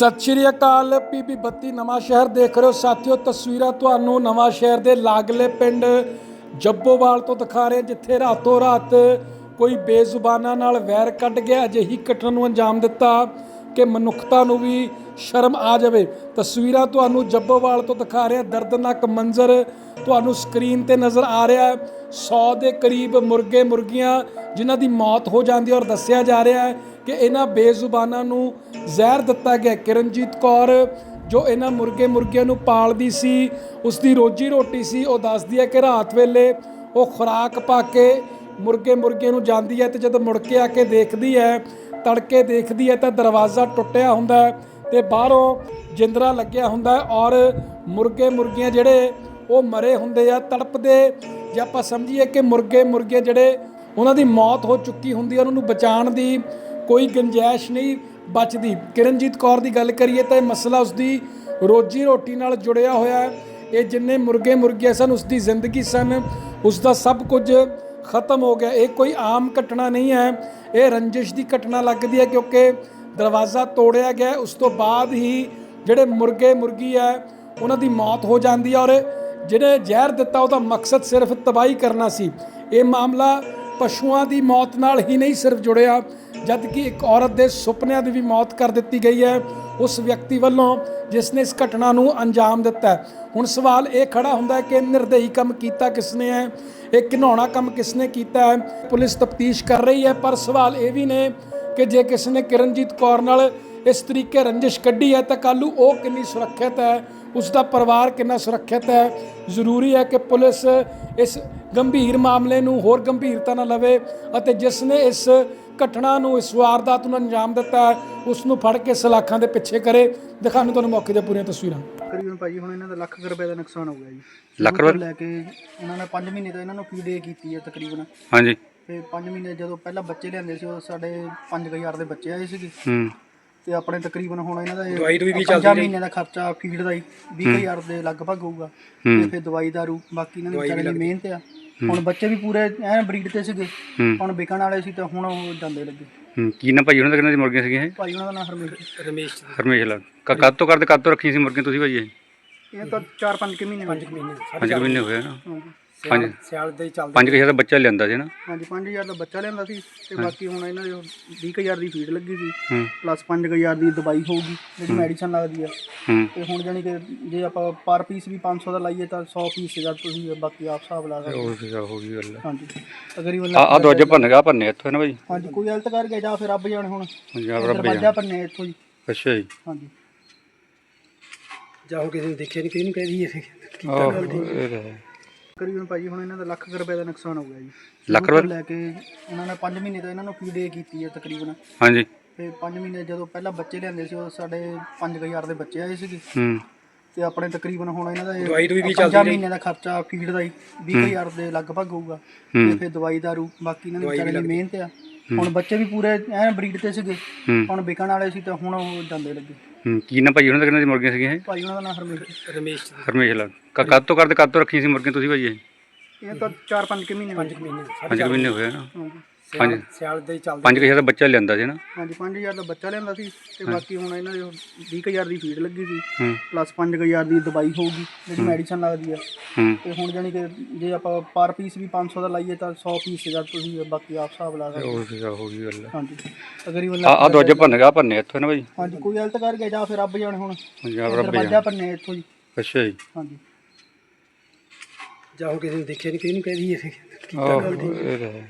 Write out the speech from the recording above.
ਸਤਿ ਸ਼੍ਰੀ ਅਕਾਲ, ਪੀਪੀ 32 ਨਵਾਂ ਸ਼ਹਿਰ ਦੇਖ ਰਹੇ ਹੋ। ਸਾਥੀਓ, ਤਸਵੀਰਾਂ ਤੁਹਾਨੂੰ ਨਵਾਂ ਸ਼ਹਿਰ ਦੇ ਲਾਗਲੇ ਪਿੰਡ ਜੱਬੋਵਾਲ ਤੋਂ ਦਿਖਾ ਰਹੇ ਜਿੱਥੇ ਰਾਤੋਂ ਰਾਤ ਕੋਈ ਬੇਜ਼ੁਬਾਨਾਂ ਨਾਲ ਵੈਰ ਕੱਢ ਗਿਆ। ਅਜਿਹੀ ਘਟਨਾ ਨੂੰ ਅੰਜਾਮ ਦਿੱਤਾ ਕਿ ਮਨੁੱਖਤਾ ਨੂੰ ਵੀ ਸ਼ਰਮ ਆ ਜਾਵੇ। ਤਸਵੀਰਾਂ ਤੁਹਾਨੂੰ ਜੱਬੋਵਾਲ ਤੋਂ ਦਿਖਾ ਰਿਹਾ ਦਰਦਨਾਕ ਮੰਜ਼ਰ ਤੁਹਾਨੂੰ ਸਕਰੀਨ ਤੇ ਨਜ਼ਰ ਆ ਰਿਹਾ ਹੈ। 100 ਦੇ ਕਰੀਬ ਮੁਰਗੇ ਮੁਰਗੀਆਂ ਜਿਨ੍ਹਾਂ ਦੀ ਮੌਤ ਹੋ ਜਾਂਦੀ ਹੈ ਔਰ ਦੱਸਿਆ ਜਾ ਰਿਹਾ ਹੈ ਕਿ ਇਹਨਾਂ ਬੇਜ਼ੁਬਾਨਾਂ ਨੂੰ ਜ਼ਹਿਰ ਦਿੱਤਾ ਗਿਆ। ਕਿਰਨਜੀਤ ਕੌਰ, ਜੋ ਇਹਨਾਂ ਮੁਰਗੇ ਮੁਰਗੀਆਂ ਨੂੰ ਪਾਲਦੀ ਸੀ ਉਸ ਦੀ ਰੋਜੀ ਰੋਟੀ ਸੀ, ਉਹ ਦੱਸਦੀ ਹੈ ਕਿ ਰਾਤ ਵੇਲੇ ਉਹ ਖੁਰਾਕ ਪਾ ਕੇ ਮੁਰਗੇ ਮੁਰਗੀਆਂ ਨੂੰ ਜਾਂਦੀ ਹੈ ਤੇ ਜਦੋਂ ਮੁੜ ਕੇ ਆ ਕੇ ਦੇਖਦੀ ਹੈ, ਤੜਕੇ ਦੇਖਦੀ ਹੈ ਤਾਂ ਦਰਵਾਜ਼ਾ ਟੁੱਟਿਆ ਹੁੰਦਾ ਹੈ ਤੇ ਬਾਹਰੋਂ ਜਿੰਦਰਾ ਲੱਗਿਆ ਹੁੰਦਾ ਹੈ ਔਰ ਮੁਰਗੇ ਮੁਰਗੀਆਂ ਜਿਹੜੇ ਉਹ ਮਰੇ ਹੁੰਦੇ ਆ, ਤੜਪਦੇ। ਜੇ ਆਪਾਂ ਸਮਝੀਏ ਕਿ ਮੁਰਗੇ ਮੁਰਗੇ ਜਿਹੜੇ ਉਹਨਾਂ ਦੀ ਮੌਤ ਹੋ ਚੁੱਕੀ ਹੁੰਦੀ ਹੈ, ਉਹਨਾਂ ਨੂੰ ਬਚਾਉਣ ਦੀ ਕੋਈ ਗੁੰਜਾਇਸ਼ ਨਹੀਂ ਬਚਦੀ। ਕਿਰਨਜੀਤ ਕੌਰ ਦੀ ਗੱਲ ਕਰੀਏ ਤਾਂ ਇਹ ਮਸਲਾ ਉਸਦੀ ਰੋਜੀ ਰੋਟੀ ਨਾਲ ਜੁੜਿਆ ਹੋਇਆ ਹੈ। ਇਹ ਜਿੰਨੇ ਮੁਰਗੇ ਮੁਰਗੀਆਂ ਸਨ, ਉਸਦੀ ਜ਼ਿੰਦਗੀ ਸਨ, ਉਸਦਾ ਸਭ ਕੁਝ ਖਤਮ ਹੋ ਗਿਆ। ਇਹ ਕੋਈ ਆਮ ਘਟਨਾ ਨਹੀਂ ਹੈ। ਇਹ ਰੰਜਿਸ਼ ਦੀ ਘਟਨਾ ਲੱਗਦੀ ਹੈ ਕਿਉਂਕਿ ਦਰਵਾਜ਼ਾ ਤੋੜਿਆ ਗਿਆ। ਉਸ ਤੋਂ ਬਾਅਦ ਹੀ ਜਿਹੜੇ ਮੁਰਗੇ ਮੁਰਗੀ ਹੈ, ਉਹਨਾਂ ਦੀ ਮੌਤ ਹੋ ਜਾਂਦੀ ਹੈ ਔਰ ਜਿਹੜੇ ਜ਼ਹਿਰ ਦਿੱਤਾ ਉਹਦਾ ਮਕਸਦ ਸਿਰਫ ਤਬਾਹੀ ਕਰਨਾ ਸੀ। ਇਹ ਮਾਮਲਾ ਪਸ਼ੂਆਂ ਦੀ ਮੌਤ ਨਾਲ ਹੀ ਨਹੀਂ ਸਿਰਫ ਜੁੜਿਆ ਜਦ ਕਿ ਇੱਕ ਔਰਤ ਦੇ ਸੁਪਨਿਆਂ ਦੀ ਵੀ ਮੌਤ ਕਰ ਦਿੱਤੀ ਗਈ ਹੈ, ਉਸ ਵਿਅਕਤੀ ਵੱਲੋਂ ਜਿਸ ਨੇ ਇਸ ਘਟਨਾ ਨੂੰ ਅੰਜਾਮ ਦਿੱਤਾ ਹੁਣ ਸਵਾਲ ਇਹ ਖੜਾ ਹੁੰਦਾ ਹੈ ਕਿ ਨਿਰਦਈ ਕੰਮ ਕੀਤਾ ਕਿਸਨੇ ਹੈ, ਇਹ ਘਿਨਾਉਣਾ ਕੰਮ ਕਿਸਨੇ ਕੀਤਾ ਹੈ, ਪੁਲਿਸ ਤਫਤੀਸ਼ ਕਰ ਰਹੀ ਹੈ, ਪਰ ਸਵਾਲ ਇਹ ਵੀ ਨੇ ਕਿ ਜੇ ਕਿਸ ਨੇ ਕਿਰਨਜੀਤ ਕੌਰ ਨਾਲ ਇਸ ਤਰੀਕੇ ਰੰਜਿਸ਼ ਕੱਢੀ ਹੈ, ਤਾਂ ਕੱਲ੍ਹ ਉਹ ਕਿੰਨੀ ਸੁਰੱਖਿਅਤ ਹੈ ਉਸ ਦਾ ਪਰਿਵਾਰ ਕਿੰਨਾ ਸੁਰੱਖਿਅਤ ਹੈ? ਜ਼ਰੂਰੀ ਹੈ ਕਿ ਪੁਲਿਸ ਇਸ ਗੰਭੀਰ ਮਾਮਲੇ ਨੂੰ ਹੋਰ ਗੰਭੀਰਤਾ ਨਾਲ ਲਵੇ ਅਤੇ ਜਿਸ ਨੇ ਇਸ ਘਟਨਾ ਨੂੰ ਇਸ ਵਾਰਦਾਤ ਨੂੰ ਅੰਜਾਮ ਦਿੱਤਾ ਹੈ ਉਸ ਨੂੰ ਫੜ ਕੇ ਸਲਾਖਾਂ ਦੇ ਪਿੱਛੇ ਕਰੇ। ਦਿਖਾਉਣ ਤੁਹਾਨੂੰ ਮੌਕੇ ਦੀਆਂ ਪੂਰੀਆਂ ਤਸਵੀਰਾਂ। ਤਕਰੀਬਨ ਭਾਜੀ ਹੁਣ ਇਹਨਾਂ ਦਾ ਲੱਖ ਕੁ ਰੁਪਏ ਦਾ ਨੁਕਸਾਨ ਹੋ ਗਿਆ ਜੀ। ਲੱਖ ਰੁਪਏ? ਲੈ ਕੇ ਇਹਨਾਂ ਨੇ 5 ਮਹੀਨੇ ਤੋਂ ਇਹਨਾਂ ਨੂੰ ਫੀਡ ਕੀਤੀ ਹੈ ਤਕਰੀਬਨ। ਹਾਂਜੀ। ਤੇ 5 ਮਹੀਨੇ ਜਦੋਂ ਪਹਿਲਾਂ ਬੱਚੇ ਲਿਆਂਦੇ ਸੀ ਉਹ ਸਾਡੇ 5000 ਦੇ ਬੱਚੇ ਆਏ ਸੀਗੇ। ਹੂੰ। ਤੇ ਆਪਣੇ ਤਕਰੀਬਨ ਹੁਣ ਇਹਨਾਂ ਦਾ ਦਵਾਈ ਦੂਈ ਵੀ ਚੱਲਦੀ ਮਹੀਨੇ ਦਾ ਖਰਚਾ ਫੀਡ ਦਾ ਹੀ 20000 ਦੇ ਲਗਭਗ ਹੋਊਗਾ। ਤੇ ਫਿਰ ਦਵਾਈ ਦਾਰੂ ਬਾਕੀ ਇਹਨਾਂ ਦੀ ਵਿਚਾਰੇ ਦੀ ਮਿਹਨਤ ਆ। ਹੁਣ ਬੱਚੇ ਵੀ ਪੂਰੇ ਐਨ ਬਰੀਡ ਤੇ ਸੀਗੇ। ਹੂੰ। ਹੁਣ ਵਿਕਣ ਵਾਲੇ ਸੀ ਤਾਂ ਹੁਣ ਉਹ ਜਾਂਦੇ ਲੱਗੇ। ਹੂੰ ਕੀ ਨਾ ਭਾਈ ਉਹਨਾਂ ਦਾ ਕਿੰਨਾ ਦੀ ਮੁਰਗੀਆਂ ਸੀਗੀਆਂ ਇਹ? ਭਾਈ ਉਹਨਾਂ ਦਾ ਨਾਮ ਹਰਮੇਸ਼ ਰਮੇਸ਼ ਹਰਮੇਸ਼ ਲਾਲ। ਕ- ਕਦ ਤੋਂ ਕਰਦੇ ਕਦ ਤੋਂ ਰੱਖੀਆਂ ਸੀ ਮੁਰਗੀਆਂ ਤੁਸੀਂ ਭਾਈ ਇਹ? ਇਹ ਤਾਂ 4-5 ਕਿ ਮਹੀਨੇ 5 ਮਹੀਨੇ ਪੰਜ ਕੁ ਮਹੀਨੇ ਹੋਏ ਨਾ। ਹਾਂਜੀ ਪੰਜ ਸਿਆਲ ਦੇ ਚੱਲਦੇ ਪੰਜ ਕੁ ਹਜ਼ਾਰ ਦਾ ਬੱਚਾ ਲਿਆਂਦਾ ਸੀ ਨਾ? ਹਾਂਜੀ 5000 ਦਾ ਬੱਚਾ ਲਿਆਂਦਾ ਸੀ ਤੇ ਬਾਕੀ ਹੁਣ ਇਹਨਾਂ ਦੇ 20000 ਦੀ ਫੀਡ ਲੱਗੀ ਸੀ। ਹੂੰ। ਪਲੱਸ 5000 ਦੀ ਦਵਾਈ ਹੋਊਗੀ ਜਿਹੜੀ ਮੈਡੀਸਨ ਲੱਗਦੀ ਆ। ਹੂੰ। ਤੇ ਹੁਣ ਜਾਨੀ ਕਿ ਜੇ ਆਪਾਂ ਪਰ ਪੀਸ ਵੀ 500 ਦਾ ਲਾਈਏ ਤਾਂ 100 ਪੀਸ ਦਾ ਤੁਸੀਂ ਬਾਕੀ ਆਪ ਹਿਸਾਬ ਲਾ ਸਕਦੇ ਉਹ ਫਿਰ ਹੋ ਗਈ ਗੱਲ ਹਾਂਜੀ। ਤਕਰੀਬਨ ਆ ਆ ਦਰਵਾਜ਼ੇ ਭੰਨ ਗਿਆ ਭੰਨੇ ਇੱਥੋਂ ਨਾ ਭਾਈ ਹਾਂਜੀ ਕੋਈ ਗਲਤ ਕਰ ਗਿਆ ਜਾਂ ਫਿਰ ਰੱਬ ਜਾਣੇ ਹੁਣ। ਪੰਜਾਬ ਰੱਬ ਦਰਵਾਜ਼ਾ ਭੰਨੇ ਇੱਥੋਂ ਜੀ ਅੱਛਾ ਜੀ। ਹਾਂਜੀ। ਜਾਂ ਉਹ ਕਿਸੇ ਨੇ ਦੇਖਿਆ ਨਹੀਂ ਕਿਹਨੂੰ ਕਹਿ ਦਈਏ ਆਹੋ, ਇਹ ਤਾਂ ਹੈ। ਤਕਰੀਬਨ ਭਾਜੀ ਹੁਣ ਇਹਨਾਂ ਦਾ ਲੱਖ ਕੁ ਰੁਪਏ ਦਾ ਨੁਕਸਾਨ ਹੋ ਗਿਆ ਜੀ। ਲੱਖ ਸ਼ੁਰੂ ਤੋਂ ਰੁਪਏ? ਲੈ ਕੇ ਇਹਨਾਂ ਨੇ 5 ਮਹੀਨੇ ਤੋਂ ਇਹਨਾਂ ਨੂੰ ਫੀਡ ਕੀਤੀ ਹੈ ਤਕਰੀਬਨ। ਹਾਂਜੀ। ਤੇ 5 ਮਹੀਨੇ ਜਦੋਂ ਪਹਿਲਾਂ ਬੱਚੇ ਲਿਆਂਦੇ ਸੀ ਉਹ ਸਾਡੇ 5000 ਦੇ ਬੱਚੇ ਆਏ ਸੀਗੇ। ਹੂੰ। ਤੇ ਆਪਣੇ ਤਕਰੀਬਨ ਹੁਣ ਇਹਨਾਂ ਦਾ ਦਵਾਈ ਦੂਈ ਵੀ ਚੱਲਦੀ ਮਹੀਨੇ ਦਾ ਖਰਚਾ ਫੀਡ ਦਾ ਹੀ 20000 ਦੇ ਲਗਭਗ ਹੋਊਗਾ। ਤੇ ਫਿਰ ਦਵਾਈ ਦਾਰੂ ਬਾਕੀ ਇਹਨਾਂ ਦੀ ਵਿਚਾਰੇ ਦੀ ਮਿਹਨਤ ਆ। ਹੁਣ ਬੱਚੇ ਵੀ ਪੂਰੇ ਐਨ ਬਰੀਡ ਤੇ ਸੀਗੇ। ਹੂੰ। ਹੁਣ ਵਿਕਣ ਵਾਲੇ ਸੀ ਤਾਂ ਹੁਣ ਉਹ ਜਾਂਦੇ ਲੱਗੇ। ਹੂੰ ਕੀ ਨਾ ਭਾਈ ਉਹਨਾਂ ਦਾ ਕਿੰਨਾ ਦੀ ਮੁਰਗੀਆਂ ਸੀਗੀਆਂ ਇਹ? ਭਾਈ ਉਹਨਾਂ ਦਾ ਨਾਮ ਹਰਮੇਸ਼ ਰਮੇਸ਼ ਹਰਮੇਸ਼ ਲਾਲ। ਕ- ਕਦ ਤੋਂ ਕਰਦੇ ਕਦ ਤੋਂ ਰੱਖੀਆਂ ਸੀ ਮੁਰਗੀਆਂ ਤੁਸੀਂ ਭਾਈ ਇਹ? ਇਹ ਤਾਂ 4-5 ਕਿ ਮਹੀਨੇ 5 ਮਹੀਨੇ ਪੰਜ ਕੁ ਮਹੀਨੇ ਹੋਏ ਨਾ। ਹਾਂਜੀ। ਪੰਜ ਸਿਆਲ ਦੇ ਚੱਲਦੇ ਪੰਜ ਕੁ ਹਜ਼ਾਰ ਦਾ ਬੱਚਾ ਲਿਆਂਦਾ ਸੀ ਨਾ? ਹਾਂਜੀ 5000 ਦਾ ਬੱਚਾ ਲਿਆਂਦਾ ਸੀ ਤੇ ਬਾਕੀ ਹੁਣ ਇਹਨਾਂ ਦੇ 20000 ਦੀ ਫੀਡ ਲੱਗੀ ਸੀ। ਹੂੰ। ਪਲੱਸ 5000 ਦੀ ਦਵਾਈ ਹੋਊਗੀ ਜਿਹੜੀ ਮੈਡੀਸਨ ਲੱਗਦੀ ਆ। ਹੂੰ। ਤੇ ਹੁਣ ਜਾਨੀ ਕਿ ਜੇ ਆਪਾਂ ਪਰ ਪੀਸ ਵੀ 500 ਦਾ ਲਾਈਏ ਤਾਂ 100 ਪੀਸ ਦਾ ਤੁਸੀਂ ਬਾਕੀ ਆਪ ਹਿਸਾਬ ਲਾ ਸਕਦੇ ਉਹ ਫਿਰ ਹੋ ਗਈ ਗੱਲ। ਹਾਂਜੀ। ਤਕਰੀਬਨ ਆ ਆ ਦਰਵਾਜ਼ੇ ਭੰਨ ਗਿਆ ਭੰਨੇ ਇੱਥੋਂ ਨਾ ਭਾਈ ਹਾਂਜੀ ਕੋਈ ਗਲਤ ਕਰ ਗਿਆ ਜਾਂ ਫਿਰ ਰੱਬ ਜਾਣੇ ਹੁਣ। ਪੰਜਾਬ ਰੱਬ ਦਰਵਾਜ਼ਾ ਭੰਨੇ ਇੱਥੋਂ ਜੀ ਅੱਛਾ ਜੀ। ਹਾਂਜੀ। ਜਾਂ ਉਹ ਕਿਸੇ ਨੇ ਦੇਖਿਆ ਨਹੀਂ ਕਿਹਨੂੰ ਕਹਿ ਦਈਏ। ਆਹੋ, ਇਹ ਤਾਂ ਹੈ।